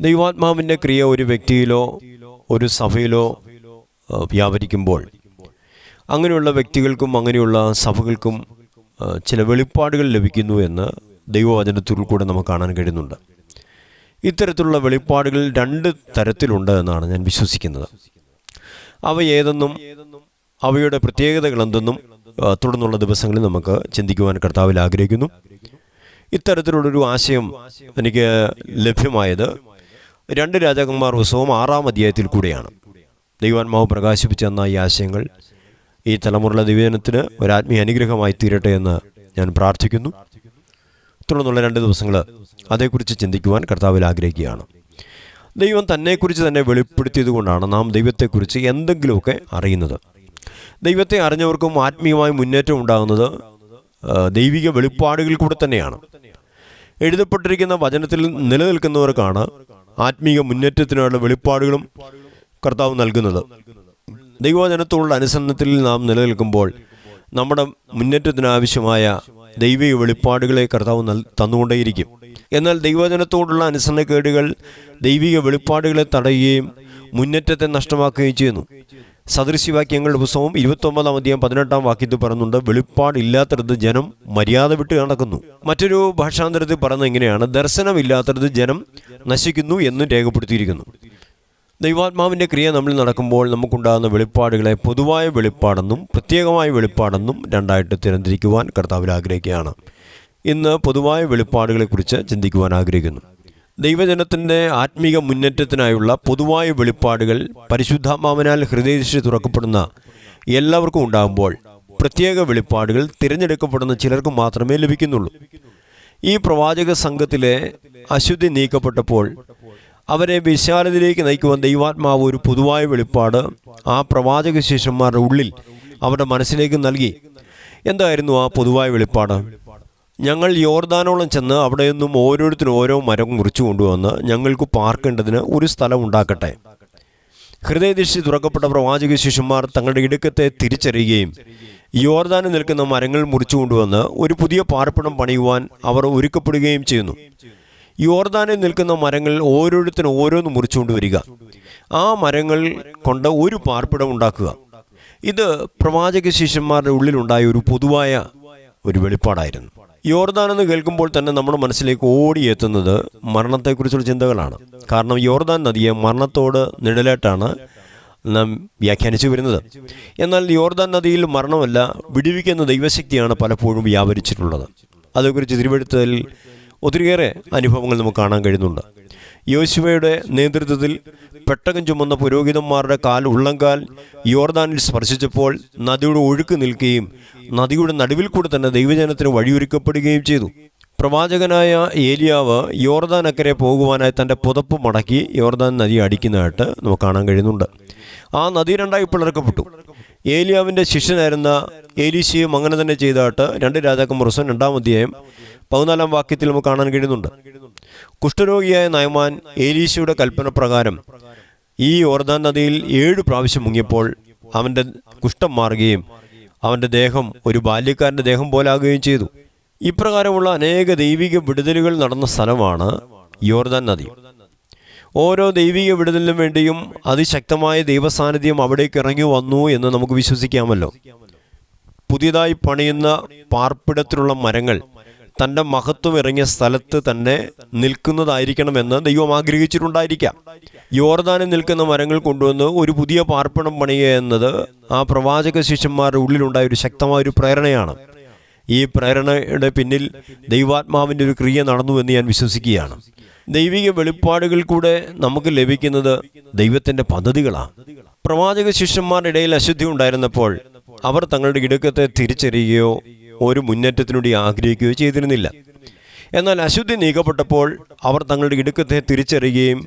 ദൈവാത്മാവിന്റെ ക്രിയ ഒരു വ്യക്തിയിലോ ഒരു സഭയിലോ വ്യാപരിക്കുമ്പോൾ അങ്ങനെയുള്ള വ്യക്തികൾക്കും അങ്ങനെയുള്ള സഭകൾക്കും ചില വെളിപ്പാടുകൾ ലഭിക്കുന്നു എന്ന് ദൈവവചനത്തിൽ കൂടെ നമുക്ക് കാണാൻ കഴിയുന്നുണ്ട്. ഇത്തരത്തിലുള്ള വെളിപ്പാടുകൾ രണ്ട് തരത്തിലുണ്ട് എന്നാണ് ഞാൻ വിശ്വസിക്കുന്നത്. അവ ഏതെന്നും അവയുടെ പ്രത്യേകതകൾ എന്തെന്നും തുടർന്നുള്ള ദിവസങ്ങളിൽ നമുക്ക് ചിന്തിക്കുവാൻ കർത്താവിൽ ആഗ്രഹിക്കുന്നു. ഇത്തരത്തിലുള്ളൊരു ആശയം എനിക്ക് ലഭ്യമായത് രണ്ട് രാജാക്കന്മാർ ഉത്സവം ആറാം അധ്യായത്തിൽ കൂടെയാണ്. ദൈവാത്മാവ് പ്രകാശിപ്പിച്ചെന്ന ഈ ആശയങ്ങൾ ഈ തലമുറയിലെ ദിവ്യജനത്തിന് ഒരാത്മീയ അനുഗ്രഹമായി തീരട്ടെ എന്ന് ഞാൻ പ്രാർത്ഥിക്കുന്നു. തുടർന്നുള്ള രണ്ട് ദിവസങ്ങൾ അതേക്കുറിച്ച് ചിന്തിക്കുവാൻ കർത്താവിൽ ആഗ്രഹിക്കുകയാണ്. ദൈവം തന്നെക്കുറിച്ച് തന്നെ വെളിപ്പെടുത്തിയത് കൊണ്ടാണ് നാം ദൈവത്തെക്കുറിച്ച് എന്തെങ്കിലുമൊക്കെ അറിയുന്നത്. ദൈവത്തെ അറിഞ്ഞവർക്കും ആത്മീയമായ മുന്നേറ്റം ഉണ്ടാകുന്നത് ദൈവിക വെളിപ്പാടുകളിൽ കൂടെ തന്നെയാണ്. എഴുതപ്പെട്ടിരിക്കുന്ന വചനത്തിൽ നിലനിൽക്കുന്നവർക്കാണ് ആത്മീയ മുന്നേറ്റത്തിനുള്ള വെളിപ്പാടുകളും കർത്താവ് നൽകുന്നത്. ദൈവവചനത്തോടുള്ള അനുസരണത്തിൽ നാം നിലനിൽക്കുമ്പോൾ നമ്മുടെ മുന്നേറ്റത്തിനാവശ്യമായ ദൈവിക വെളിപ്പാടുകളെ കർത്താവ് നൽ തന്നുകൊണ്ടേയിരിക്കും. എന്നാൽ ദൈവവചനത്തോടുള്ള അനുസരണക്കേടുകൾ ദൈവിക വെളിപ്പാടുകളെ തടയുകയും മുന്നേറ്റത്തെ നഷ്ടമാക്കുകയും ചെയ്യുന്നു. സദൃശ്യവാക്യങ്ങളുടെ പുസ്തകം ഇരുപത്തൊമ്പതാം അധ്യായം പതിനെട്ടാം വാക്യത്തിൽ പറയുന്നുണ്ട് വെളിപ്പാടില്ലാത്തടത്ത് ജനം മര്യാദ വിട്ട് നടക്കുന്നു. മറ്റൊരു ഭാഷാന്തരത്തിൽ പറയുന്നത് ദർശനം ദർശനമില്ലാത്തടത്ത് ജനം നശിക്കുന്നു എന്ന് രേഖപ്പെടുത്തിയിരിക്കുന്നു. ദൈവാത്മാവിന്റെ ക്രിയ നമ്മൾ നടക്കുമ്പോൾ നമുക്കുണ്ടാകുന്ന വെളിപ്പാടുകളെ പൊതുവായ വെളിപ്പാടെന്നും പ്രത്യേകമായ വെളിപ്പാടെന്നും രണ്ടായിട്ട് തിരഞ്ഞെടുക്കുവാൻ കർത്താവിൽ ആഗ്രഹിക്കുകയാണ്. ഇന്ന് പൊതുവായ വെളിപ്പാടുകളെക്കുറിച്ച് ചിന്തിക്കുവാൻ ആഗ്രഹിക്കുന്നു. ദൈവജനത്തിന്റെ ആത്മീക മുന്നേറ്റത്തിനായുള്ള പൊതുവായ വെളിപ്പാടുകൾ പരിശുദ്ധാത്മാവിനാൽ ഹൃദയദൃഷ്ടി തുറക്കപ്പെടുന്ന എല്ലാവർക്കും ഉണ്ടാകുമ്പോൾ പ്രത്യേക വെളിപ്പാടുകൾ തിരഞ്ഞെടുക്കപ്പെടുന്ന ചിലർക്ക് മാത്രമേ ലഭിക്കുന്നുള്ളൂ. ഈ പ്രവാചക സംഘത്തിലെ അശുദ്ധി നീക്കപ്പെട്ടപ്പോൾ അവരെ വിശാലതയിലേക്ക് നയിക്കുവാൻ ദൈവാത്മാവ് ഒരു പൊതുവായ വെളിപ്പാട് ആ പ്രവാചക ശിഷ്യന്മാരുടെ ഉള്ളിൽ അവരുടെ മനസ്സിലേക്ക് നൽകി. എന്തായിരുന്നു ആ പൊതുവായ വെളിപ്പാട്? ഞങ്ങൾ യോർദാനോളം ചെന്ന് അവിടെ നിന്നും ഓരോരുത്തരും ഓരോ മരം മുറിച്ചു കൊണ്ടുവന്ന് ഞങ്ങൾക്ക് പാർക്കേണ്ടതിന് ഒരു സ്ഥലം ഉണ്ടാക്കട്ടെ. ഹൃദയദൃഷ്ടി തുറക്കപ്പെട്ട പ്രവാചക ശിഷ്യന്മാർ തങ്ങളുടെ ഇടുക്കത്തെ തിരിച്ചറിയുകയും യോർദാനിൽ നിൽക്കുന്ന മരങ്ങൾ മുറിച്ചു കൊണ്ടുവന്ന് ഒരു പുതിയ പാർപ്പിടം പണിയുവാൻ അവർ ഒരുക്കപ്പെടുകയും ചെയ്യുന്നു. യോർദാനിൽ നിൽക്കുന്ന മരങ്ങൾ ഓരോരുത്തരും ഓരോന്ന് മുറിച്ചുകൊണ്ട് വരിക ആ മരങ്ങൾ കൊണ്ട് ഒരു പാർപ്പിടം ഉണ്ടാക്കുക. ഇത് പ്രവാചക ശിഷ്യന്മാരുടെ ഉള്ളിലുണ്ടായ ഒരു പൊതുവായ ഒരു വെളിപ്പാടായിരുന്നു. യോർദാൻ എന്ന് കേൾക്കുമ്പോൾ തന്നെ നമ്മുടെ മനസ്സിലേക്ക് ഓടിയെത്തുന്നത് മരണത്തെക്കുറിച്ചുള്ള ചിന്തകളാണ്. കാരണം യോർദാൻ നദിയെ മരണത്തോട് നിഴലായിട്ടാണ് നാം വ്യാഖ്യാനിച്ചു വരുന്നത്. എന്നാൽ യോർദാൻ നദിയിൽ മരണമല്ല വിടിവിക്കുന്ന ദൈവശക്തിയാണ് പലപ്പോഴും വ്യാപരിച്ചിട്ടുള്ളത്. അതേക്കുറിച്ച് തിരുവഴുത്തതിൽ ഒത്തിരിയേറെ അനുഭവങ്ങൾ നമുക്ക് കാണാൻ കഴിയുന്നുണ്ട്. യോശുവയുടെ നേതൃത്വത്തിൽ പെട്ടകം ചുമന്ന പുരോഹിതന്മാരുടെ കാൽ ഉള്ളംകാൽ യോർദാനിൽ സ്പർശിച്ചപ്പോൾ നദിയുടെ ഒഴുക്ക് നിൽക്കുകയും നദിയുടെ നടുവിൽ കൂടെ തന്നെ ദൈവജനത്തിന് വഴിയൊരുക്കപ്പെടുകയും ചെയ്തു. പ്രവാചകനായ ഏലിയാവ് യോർദാൻ അക്കരെ പോകുവാനായി തന്റെ പുതപ്പ് മടക്കി യോർദാൻ നദി അടിക്കുന്നതായിട്ട് നമുക്ക് കാണാൻ കഴിയുന്നുണ്ട്. ആ നദി രണ്ടായി പിളർക്കപ്പെട്ടു. ഏലിയാവിന്റെ ശിഷ്യനായിരുന്ന ഏലീശയും അങ്ങനെ തന്നെ ചെയ്തതായിട്ട് രണ്ട് രാജാക്കന്മാർ ദിവസം രണ്ടാം അധ്യായം പതിനാലാം വാക്യത്തിൽ നമുക്ക് കാണാൻ കഴിയുന്നുണ്ട്. കുഷ്ഠരോഗിയായ നയമാൻ ഏലീശയുടെ കൽപ്പന പ്രകാരം ഈ ഓർദാൻ നദിയിൽ ഏഴ് പ്രാവശ്യം മുങ്ങിയപ്പോൾ അവന്റെ കുഷ്ഠം മാറുകയും അവന്റെ ദേഹം ഒരു ബാല്യക്കാരന്റെ ദേഹം പോലാകുകയും ചെയ്തു. ഇപ്രകാരമുള്ള അനേക ദൈവിക വിടുതലുകൾ നടന്ന സ്ഥലമാണ് യോർദാൻ നദി. ഓരോ ദൈവിക വിടുതലിനും വേണ്ടിയും അതിശക്തമായ ദൈവസാന്നിധ്യം അവിടേക്ക് ഇറങ്ങി വന്നു എന്ന് നമുക്ക് വിശ്വസിക്കാമല്ലോ. പുതിയതായി പണിയുന്ന പാർപ്പിടത്തിലുള്ള മരങ്ങൾ തന്റെ മഹത്വം ഇറങ്ങിയ സ്ഥലത്ത് തന്നെ നിൽക്കുന്നതായിരിക്കണമെന്ന് ദൈവം ആഗ്രഹിച്ചിട്ടുണ്ടായിരിക്കാം. യോർദാനിൽ നിൽക്കുന്ന മരങ്ങൾ കൊണ്ടുവന്ന് ഒരു പുതിയ പാർപ്പണം പണിയുക എന്നത് ആ പ്രവാചക ശിഷ്യന്മാരുടെ ഉള്ളിലുണ്ടായ ഒരു ശക്തമായ ഒരു പ്രേരണയാണ്. ഈ പ്രേരണയുടെ പിന്നിൽ ദൈവാത്മാവിന്റെ ഒരു ക്രിയ നടന്നു എന്ന് ഞാൻ വിശ്വസിക്കുകയാണ്. ദൈവിക വെളിപ്പാടുകൾ കൂടെ നമുക്ക് ലഭിക്കുന്നത് ദൈവത്തിന്റെ പദ്ധതികളാണ്. പ്രവാചക ശിഷ്യന്മാരുടെ ഇടയിൽ അശുദ്ധി ഉണ്ടായിരുന്നപ്പോൾ അവർ തങ്ങളുടെ ഇടുക്കത്തെ തിരിച്ചറിയുകയോ ഒരു മുന്നേറ്റത്തിനുവേണ്ടി ആഗ്രഹിക്കുകയോ ചെയ്തിരുന്നില്ല. എന്നാൽ അശുദ്ധി നീക്കപ്പെട്ടപ്പോൾ അവർ തങ്ങളുടെ ഇടുക്കത്തെ തിരിച്ചറിയുകയും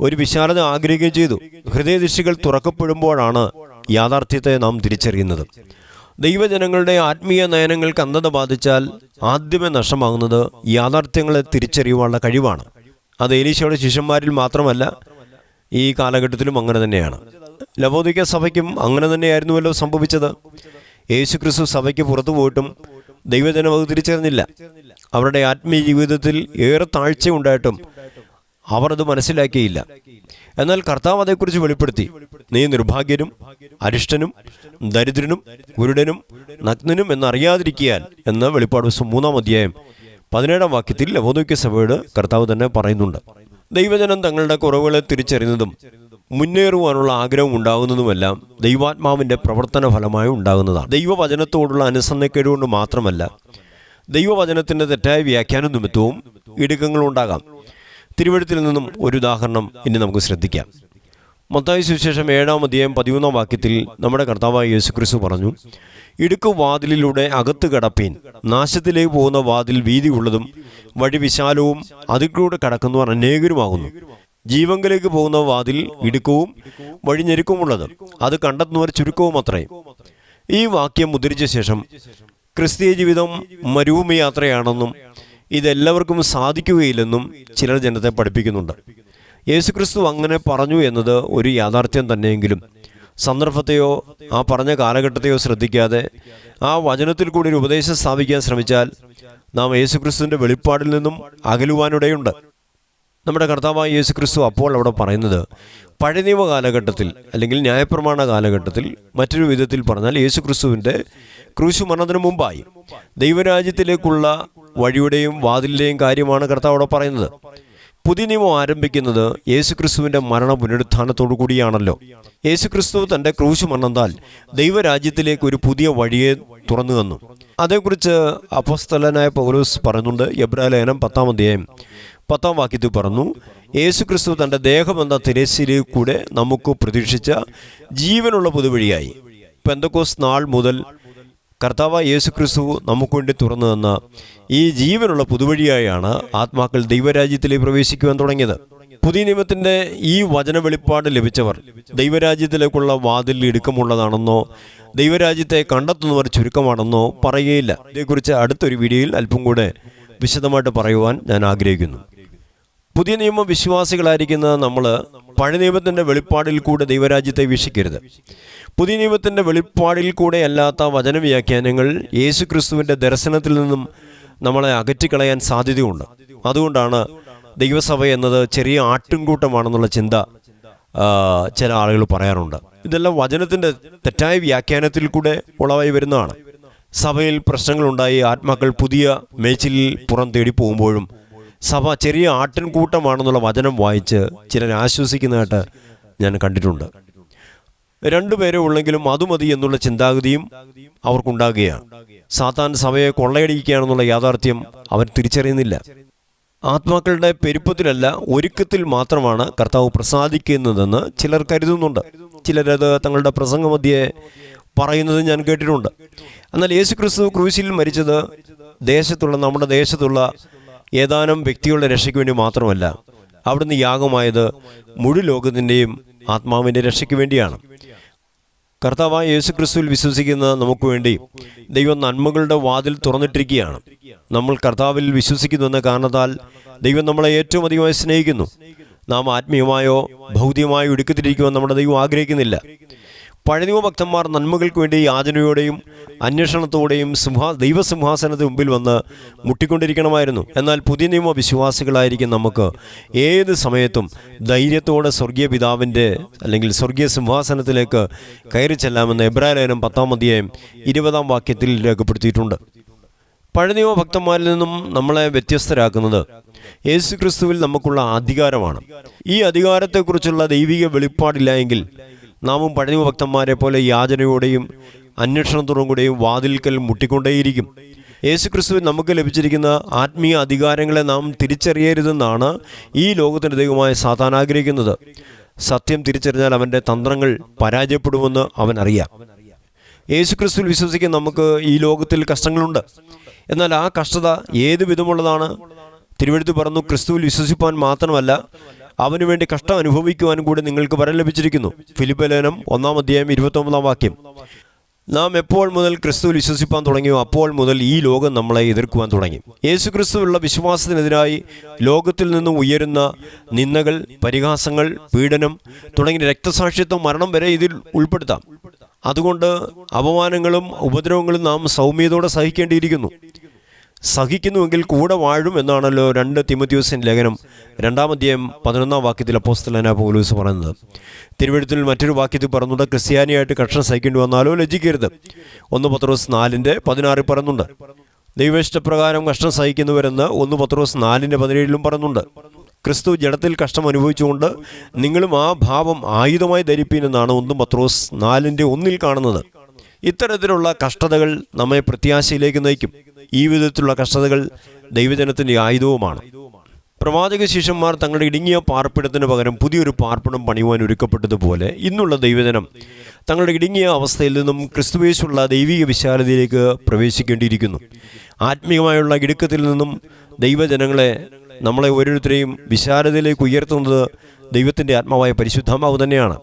ഒരു വിശാലത ആഗ്രഹിക്കുകയും ചെയ്തു. ഹൃദയദൃഷ്ടികൾ തുറക്കപ്പെടുമ്പോഴാണ് യാഥാർത്ഥ്യത്തെ നാം തിരിച്ചറിയുന്നത്. ദൈവജനങ്ങളുടെ ആത്മീയ നയനങ്ങൾക്ക് അന്ധത ബാധിച്ചാൽ ആദ്യമേ നഷ്ടമാകുന്നത് യാഥാർത്ഥ്യങ്ങളെ തിരിച്ചറിയുവാനുള്ള കഴിവാണ്. അത് ഏലീശയുടെ ശിഷ്യന്മാരിൽ മാത്രമല്ല ഈ കാലഘട്ടത്തിലും അങ്ങനെ തന്നെയാണ്. ലബോദിക്ക സഭയ്ക്കും അങ്ങനെ തന്നെയായിരുന്നുവല്ലോ സംഭവിച്ചത്. യേശു ക്രിസ്തു സഭയ്ക്ക് പുറത്തു പോയിട്ടും ദൈവജനം അത് തിരിച്ചറിഞ്ഞില്ല. അവരുടെ ആത്മീയ ജീവിതത്തിൽ ഏറെ താഴ്ച ഉണ്ടായിട്ടും അവർ അത് മനസ്സിലാക്കിയില്ല. എന്നാൽ കർത്താവ് അതേക്കുറിച്ച് വെളിപ്പെടുത്തി. നീ നിർഭാഗ്യനും അരിഷ്ടനും ദരിദ്രനും കുരുടനും നഗ്നനും എന്നറിയാതിരിക്കാൻ എന്ന വെളിപ്പാട് മൂന്നാം അധ്യായം പതിനേഴാം വാക്യത്തിൽ ലവോദോക്യ സഭയോട് കർത്താവ് തന്നെ പറയുന്നുണ്ട്. ദൈവജനം തങ്ങളുടെ കുറവുകളെ തിരിച്ചറിയുന്നതും മുന്നേറുവാനുള്ള ആഗ്രഹം ഉണ്ടാകുന്നതുമെല്ലാം ദൈവാത്മാവിന്റെ പ്രവർത്തന ഫലമായി ഉണ്ടാകുന്നതാണ്. ദൈവവചനത്തോടുള്ള അനുസരണക്കേട് കൊണ്ട് മാത്രമല്ല ദൈവവചനത്തിന്റെ തെറ്റായ വ്യാഖ്യാന നിമിത്തവും ഇടുക്കങ്ങളുണ്ടാകാം തിരുവഴുത്തിൽ നിന്നും ഒരു ഉദാഹരണം ഇനി നമുക്ക് ശ്രദ്ധിക്കാം. മത്തായ സുവിശേഷം ഏഴാം അധ്യായം പതിമൂന്നാം വാക്യത്തിൽ നമ്മുടെ കർത്താവായ യേശുക്രിസ്തു പറഞ്ഞു ഇടുക്കു വാതിലിലൂടെ അകത്ത് കടപ്പീൻ നാശത്തിലേക്ക് പോകുന്ന വാതിൽ വീതിയുള്ളതും വഴി വിശാലവും അതിലൂടെ കടക്കുന്നവർ അനേകരുമാകുന്നു. ജീവങ്കിലേക്ക് പോകുന്ന വാതിൽ ഇടുക്കവും വഴിഞ്ഞെരുക്കുമുള്ളത് അത് കണ്ടെത്തുന്നവർ ചുരുക്കവും അത്രേ. ഈ വാക്യം മുദ്രിച്ച ശേഷം ക്രിസ്തീയ ജീവിതം മരുഭൂമി യാത്രയാണെന്നും ഇതെല്ലാവർക്കും സാധിക്കുകയില്ലെന്നും ചിലർ ജനത്തെ പഠിപ്പിക്കുന്നുണ്ട്. യേശുക്രിസ്തു അങ്ങനെ പറഞ്ഞു എന്നത് ഒരു യാഥാർത്ഥ്യം തന്നെയെങ്കിലും സന്ദർഭത്തെയോ ആ പറഞ്ഞ കാലഘട്ടത്തെയോ ശ്രദ്ധിക്കാതെ ആ വചനത്തിൽ കൂടി ഒരു ഉപദേശം സ്ഥാപിക്കാൻ ശ്രമിച്ചാൽ നാം യേശുക്രിസ്തുവിന്റെ വെളിപ്പാടിൽ നിന്നും അകലുവാനിടയുണ്ട്. നമ്മുടെ കർത്താവായ യേശു ക്രിസ്തു അപ്പോൾ അവിടെ പറയുന്നത് പഴയ നിയമ കാലഘട്ടത്തിൽ അല്ലെങ്കിൽ ന്യായപ്രമാണ കാലഘട്ടത്തിൽ മറ്റൊരു വിധത്തിൽ പറഞ്ഞാൽ യേശു ക്രിസ്തുവിന്റെ ക്രൂശു മരണത്തിന് മുമ്പായി ദൈവരാജ്യത്തിലേക്കുള്ള വഴിയുടെയും വാതിലിന്റെയും കാര്യമാണ് കർത്താവ് അവിടെ പറയുന്നത്. പുതിയ നിയമം ആരംഭിക്കുന്നത് യേശു ക്രിസ്തുവിന്റെ മരണ പുനരുത്ഥാനത്തോടു കൂടിയാണല്ലോ. യേശു ക്രിസ്തു തന്റെ ക്രൂശു മരണത്താൽ ദൈവരാജ്യത്തിലേക്ക് ഒരു പുതിയ വഴിയെ തുറന്നു തന്നു. അതേക്കുറിച്ച് അപസ്തലനായ പൗലോസ് പറയുന്നുണ്ട് എബ്രാലേനം പത്താം അധ്യായം പത്താം വാക്യത്തിൽ പറഞ്ഞു യേശുക്രിസ്തു തന്റെ ദേഹമെന്ന തിരശ്ശീലയിൽ കൂടെ നമുക്ക് പ്രതീക്ഷിച്ച ജീവനുള്ള പുതുവഴിയായി. പെന്തക്കോസ് നാൾ മുതൽ കർത്താവ് യേശുക്രിസ്തു നമുക്ക് വേണ്ടി തുറന്നു തന്ന ഈ ജീവനുള്ള പുതുവഴിയായാണ് ആത്മാക്കൾ ദൈവരാജ്യത്തിലേക്ക് പ്രവേശിക്കുവാൻ തുടങ്ങിയത്. പുതിയ നിയമത്തിന്റെ ഈ വചന വെളിപ്പാട് ലഭിച്ചവർ ദൈവരാജ്യത്തിലേക്കുള്ള വാതിൽ ഇടുക്കമുള്ളതാണെന്നോ ദൈവരാജ്യത്തെ കണ്ടെത്തുന്നവർ ചുരുക്കമാണെന്നോ പറയുകയില്ല. ഇതേക്കുറിച്ച് അടുത്തൊരു വീഡിയോയിൽ അല്പം കൂടെ വിശദമായിട്ട് പറയുവാൻ ഞാൻ ആഗ്രഹിക്കുന്നു. പുതിയ നിയമ വിശ്വാസികളായിരിക്കുന്ന നമ്മൾ പഴയ നിയമത്തിന്റെ വെളിപ്പാടിൽ കൂടെ ദൈവരാജ്യത്തെ വീക്ഷിക്കരുത്. പുതിയ നിയമത്തിന്റെ വെളിപ്പാടിൽ കൂടെ അല്ലാത്ത വചനവ്യാഖ്യാനങ്ങൾ യേശു ക്രിസ്തുവിന്റെ ദർശനത്തിൽ നിന്നും നമ്മളെ അകറ്റിക്കളയാൻ സാധ്യതയുണ്ട്. അതുകൊണ്ടാണ് ദൈവസഭ എന്നത് ചെറിയ ആട്ടിൻകൂട്ടമാണെന്നുള്ള ചിന്ത ചില ആളുകൾ പറയാറുണ്ട്. ഇതെല്ലാം വചനത്തിന്റെ തെറ്റായ വ്യാഖ്യാനത്തിൽ കൂടെ ഉളവായി വരുന്നതാണ്. സഭയിൽ പ്രശ്നങ്ങളുണ്ടായി ആത്മാക്കൾ പുതിയ മേച്ചിലിൽ പുറം തേടി പോകുമ്പോഴും സഭ ചെറിയ ആട്ടിൻകൂട്ടമാണെന്നുള്ള വചനം വായിച്ച് ചിലർ ആശ്വസിക്കുന്നതായിട്ട് ഞാൻ കണ്ടിട്ടുണ്ട്. രണ്ടുപേരെ ഉള്ളെങ്കിലും അത് മതി എന്നുള്ള ചിന്താഗതിയും അവർക്കുണ്ടാകുകയാണ്. സാത്താൻ സഭയെ കൊള്ളയടിക്കുകയാണെന്നുള്ള യാഥാർത്ഥ്യം അവർ തിരിച്ചറിയുന്നില്ല. ആത്മാക്കളുടെ പെരുപ്പത്തിലല്ല ഒരുക്കത്തിൽ മാത്രമാണ് കർത്താവ് പ്രസാദിക്കുന്നതെന്ന് ചിലർ കരുതുന്നുണ്ട്. ചിലരത് തങ്ങളുടെ പ്രസംഗമധ്യേ പറയുന്നത് ഞാൻ കേട്ടിട്ടുണ്ട്. എന്നാൽ യേശു ക്രിസ്തു ക്രൂശിൽ മരിച്ചത് ദേശത്തുള്ള നമ്മുടെ ദേശത്തുള്ള ഏതാനും വ്യക്തികളുടെ രക്ഷയ്ക്ക് വേണ്ടി മാത്രമല്ല അവിടുന്ന് യാഗമായത് മുഴു ലോകത്തിന്റെയും ആത്മാവിന്റെ രക്ഷയ്ക്ക് വേണ്ടിയാണ്. കർത്താവായ യേശു ക്രിസ്തുവിൽ വിശ്വസിക്കുന്ന നമുക്ക് വേണ്ടി ദൈവ നന്മകളുടെ വാതിൽ തുറന്നിട്ടിരിക്കുകയാണ്. നമ്മൾ കർത്താവിൽ വിശ്വസിക്കുന്നു എന്ന കാരണത്താൽ ദൈവം നമ്മളെ ഏറ്റവും അധികമായി സ്നേഹിക്കുന്നു. നാം ആത്മീയമായോ ഭൗതികമായോ എടുക്കത്തിരിക്കുവാൻ നമ്മുടെ ദൈവം ആഗ്രഹിക്കുന്നില്ല. പഴയ ഭക്തന്മാർ നന്മകൾക്ക് വേണ്ടി യാചനയോടെയും അന്വേഷണത്തോടെയും സിംഹാ ദൈവസിംഹാസനത്തിന് മുമ്പിൽ വന്ന് മുട്ടിക്കൊണ്ടിരിക്കണമായിരുന്നു. എന്നാൽ പുതിയ നിയമ വിശ്വാസികളായിരിക്കും നമുക്ക് ഏത് സമയത്തും ധൈര്യത്തോടെ സ്വർഗീയ പിതാവിന്റെ അല്ലെങ്കിൽ സ്വർഗീയ സിംഹാസനത്തിലേക്ക് കയറി ചെല്ലാമെന്ന് എബ്രാലേനം പത്താം അധ്യായം ഇരുപതാം വാക്യത്തിൽ രേഖപ്പെടുത്തിയിട്ടുണ്ട്. പഴനിയോ ഭക്തന്മാരിൽ നിന്നും നമ്മളെ വ്യത്യസ്തരാക്കുന്നത് യേശു ക്രിസ്തുവിൽ നമുക്കുള്ള അധികാരമാണ്. ഈ അധികാരത്തെക്കുറിച്ചുള്ള ദൈവിക വെളിപ്പാടില്ല എങ്കിൽ നാമും പഴയ ഭക്തന്മാരെ പോലെ യാചനയോടെയും അന്വേഷണത്തോടും കൂടെയും വാതിൽക്കൽ മുട്ടിക്കൊണ്ടേയിരിക്കും. യേശു ക്രിസ്തു നമുക്ക് ലഭിച്ചിരിക്കുന്ന ആത്മീയ അധികാരങ്ങളെ നാം തിരിച്ചറിയരുതെന്നാണ് ഈ ലോകത്തിന്റെ ദൈവമായ സാത്താൻ ആഗ്രഹിക്കുന്നത്. സത്യം തിരിച്ചറിഞ്ഞാൽ അവന്റെ തന്ത്രങ്ങൾ പരാജയപ്പെടുമെന്ന് അവൻ അറിയാം. യേശുക്രിസ്തുവിൽ വിശ്വസിക്കാൻ നമുക്ക് ഈ ലോകത്തിൽ കഷ്ടങ്ങളുണ്ട്. എന്നാൽ ആ കഷ്ടത ഏത് വിധമുള്ളതാണ്? തിരുവഴുത്ത് പറഞ്ഞു ക്രിസ്തുവിൽ വിശ്വസിപ്പാൻ മാത്രമല്ല അവനു വേണ്ടി കഷ്ടം അനുഭവിക്കുവാനും കൂടി നിങ്ങൾക്ക് വരം ലഭിച്ചിരിക്കുന്നു. ഫിലിപ്പലേനം ഒന്നാം അധ്യായം ഇരുപത്തൊമ്പതാം വാക്യം. നാം എപ്പോൾ മുതൽ ക്രിസ്തുവിൽ വിശ്വസിപ്പാൻ തുടങ്ങിയോ അപ്പോൾ മുതൽ ഈ ലോകം നമ്മളെ എതിർക്കുവാൻ തുടങ്ങി. യേശു ക്രിസ്തുവുള്ള വിശ്വാസത്തിനെതിരായി ലോകത്തിൽ നിന്നും ഉയരുന്ന നിന്ദകൾ പരിഹാസങ്ങൾ പീഡനം തുടങ്ങിയ രക്തസാക്ഷിത്വം മരണം വരെ ഇതിൽ ഉൾപ്പെടുത്താം. അതുകൊണ്ട് അപമാനങ്ങളും ഉപദ്രവങ്ങളും നാം സൗമ്യതയോടെ സഹിക്കേണ്ടിയിരിക്കുന്നു. സഹിക്കുന്നുവെങ്കിൽ കൂടെ വാഴും എന്നാണല്ലോ രണ്ട് തിമത്യൂസിൻ ലേഖനം. രണ്ടാം പതിനൊന്നാം വാക്യത്തിൽ അപ്പോസ്തലന പോലീസ് പറയുന്നത്. തിരുവഴുത്തിൽ മറ്റൊരു വാക്യത്തിൽ പറയുന്നുണ്ട് ക്രിസ്ത്യാനിയായിട്ട് കക്ഷണം സഹിക്കേണ്ടി വന്നാലോ ലജ്ജിക്കരുത്. ഒന്ന് പത്രോസ് നാലിന്റെ പതിനാറിൽ പറയുന്നുണ്ട് ദൈവേഷ്ടപ്രകാരം കഷ്ടം സഹിക്കുന്നവരെന്ന് ഒന്ന് പത്രോസ് നാലിന്റെ പതിനേഴിലും പറയുന്നുണ്ട്. ക്രിസ്തു ജഡത്തിൽ കഷ്ടം അനുഭവിച്ചുകൊണ്ട് നിങ്ങളും ആ ഭാവം ആയുധമായി ധരിപ്പീൻ എന്നാണ് ഒന്ന് പത്രോസ് നാലിന്റെ ഒന്നിൽ കാണുന്നത്. ഇത്തരത്തിലുള്ള കഷ്ടതകൾ നമ്മെ പ്രത്യാശയിലേക്ക് നയിക്കും. ഈ വിധത്തിലുള്ള കഷ്ടതകൾ ദൈവജനത്തിന്റെ ആയുധവുമാണ്. പ്രവാചക ശിഷ്യന്മാർ തങ്ങളുടെ ഇടുങ്ങിയ പാർപ്പിടത്തിന് പകരം പുതിയൊരു പാർപ്പിടം പണിയുവാൻ ഒരുക്കപ്പെട്ടതുപോലെ ഇന്നുള്ള ദൈവജനം തങ്ങളുടെ ഇടുങ്ങിയ അവസ്ഥയിൽ നിന്നും ക്രിസ്തുവേശുള്ള ദൈവിക വിശാലതയിലേക്ക് പ്രവേശിക്കേണ്ടിയിരിക്കുന്നു. ആത്മീയമായുള്ള ഇടുക്കത്തിൽ നിന്നും ദൈവജനങ്ങളെ നമ്മളെ ഓരോരുത്തരെയും വിശാലതയിലേക്ക് ഉയർത്തുന്നത് ദൈവത്തിന്റെ ആത്മാവായ പരിശുദ്ധമാവ് തന്നെയാണ്.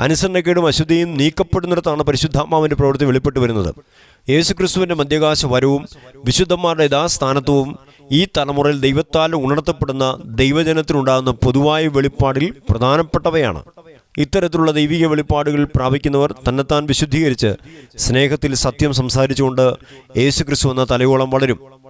അനുസരണക്കേടും അശുദ്ധിയും നീക്കപ്പെടുന്നിടത്താണ് പരിശുദ്ധാത്മാവിന്റെ പ്രവൃത്തി വെളിപ്പെട്ട് വരുന്നത്. യേശുക്രിസ്തുവിന്റെ മധ്യകാശ വരവും വിശുദ്ധന്മാരുടെ യഥാസ്ഥാനത്വവും ഈ തലമുറയിൽ ദൈവത്താൽ ഉണർത്തപ്പെടുന്ന ദൈവജനത്തിനുണ്ടാകുന്ന പൊതുവായ വെളിപ്പാടിൽ പ്രധാനപ്പെട്ടവയാണ്. ഇത്തരത്തിലുള്ള ദൈവിക വെളിപ്പാടുകൾ പ്രാപിക്കുന്നവർ തന്നെത്താൻ വിശുദ്ധീകരിച്ച് സ്നേഹത്തിൽ സത്യം സംസാരിച്ചുകൊണ്ട് യേശുക്രിസ്തു എന്ന തലയോളം വളരും.